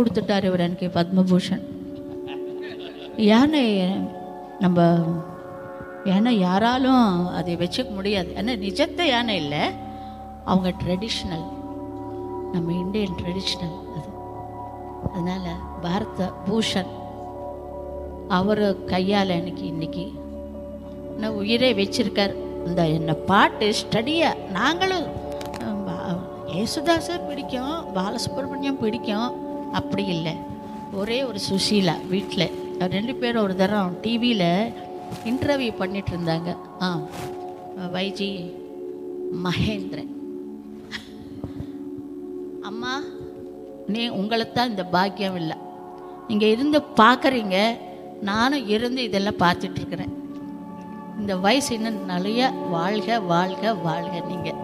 கொடுத்துட்டார் இவர் எனக்கு பத்மபூஷன். யானை நம்ம ஏன்னா யாராலும் அதை வச்சுக்க முடியாது. ஏன்னா நிஜத்த யானை இல்லை அவங்க ட்ரெடிஷ்னல் நம்ம இந்தியன் ட்ரெடிஷ்னல் அது. அதனால் பாரத பூஷன் அவர் கையால் எனக்கு இன்றைக்கி நான் உயிரே வச்சிருக்கார். இந்த என்னை பாட்டு ஸ்டடியாக நாங்களும் அஹ், ஏசுதாஸை பிடிக்கும் பாலசுப்ரமணியம் பிடிக்கும். அப்படி இல்லை. ஒரே ஒரு சுசீலா வீட்டில் ரெண்டு பேரும் ஒரு தரம் டிவியில் இன்டர்வியூ பண்ணிட்டு இருந்தாங்க. ஆ வைஜி மகேந்திரன். அம்மா நீ உங்களை தான் இந்த பாக்கியம் இல்லை. நீங்கள் இருந்து பார்க்குறீங்க நானும் இருந்து இதெல்லாம் பார்த்துட்ருக்குறேன் இந்த வயசு இன்னும் நிறைய வாழ்க வாழ்க வாழ்க நீங்கள்